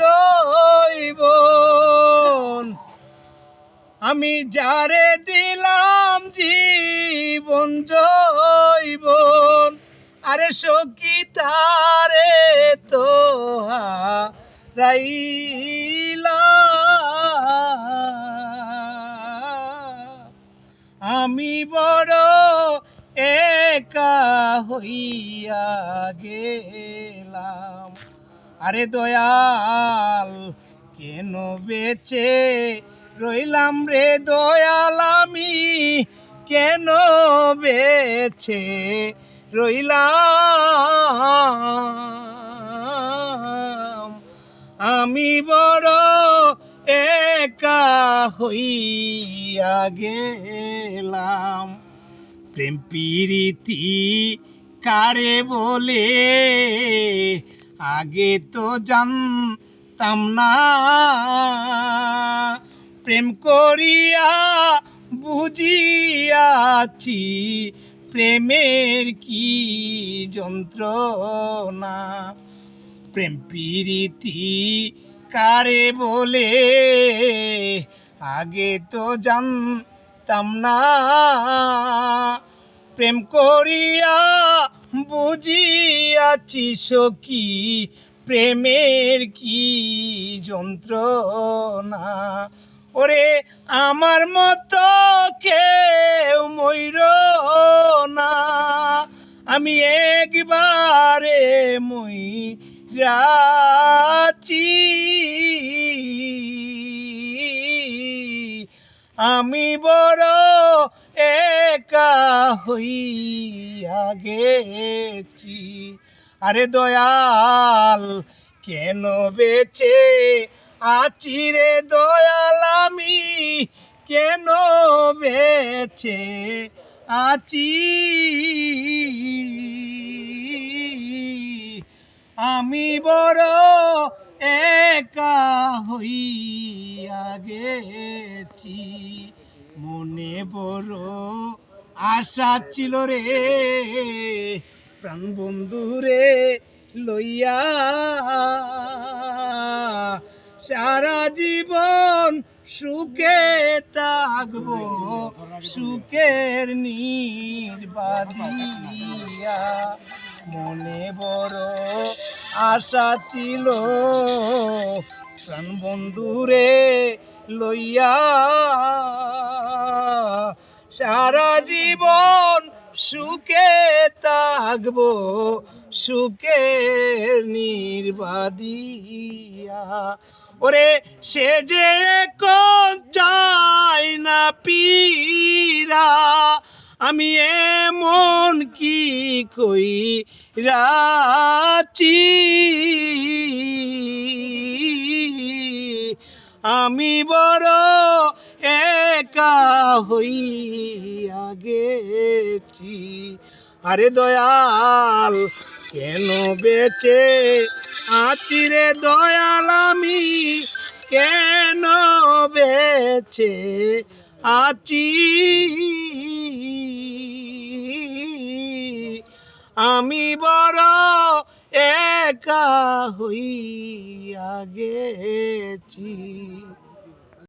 জৈবন আমি যারে দিলাম জীবন জৈবন আরে সখী তারে তো রাইলা আমি বড় একা হইয়া গেলাম। আরে দয়াল, কেন বেচে রইলাম রে দয়াল আমি? কেন বেছে রইলাম? আমি বড় একা হইয়া গেলাম। প্রেম প্রীতি কারে বলে? আগে তো জানতাম না। প্রেম করিয়া বুঝিয়াছি, প্রেমের কি যন্ত্রণা? প্রেম প্রীতি কারে বলে? আগে তো জানতাম না। প্রেম করিয়া বুঝিয়াছি সখী, প্রেমের কি যন্ত্রণা? ওরে, আমার মতো কেউ ময়ূর না। আমি একবারে মই রাচি আমি বড় একা হইয়া গেছি। আরে দয়াল, কেন বেচে আছি রে দয়াল আমি? কেন বেচে আছি? আমি বড় একা হইয়া গেছি। মনে বড় আশা ছিল রে। প্রাণ বন্ধু রে লইয়া সারা জীবন সুখে থাকব, সুখের নির্বাদিয়া। মনে বড় আশা ছিল প্রাণ বন্ধুরে লইয়া সারা জীবন সুখে থাকব সুখের নির্বাদিয়া। ওরে সে যে চাই না পীরা আমি এমন কি কই রাচি আমি বড় একা হইয়া গেছি। আরে দয়াল, কেন বেচে আছি রে দয়াল আমি? কেন বেচে আছি? আমি বড় একা হইয়া গেছি।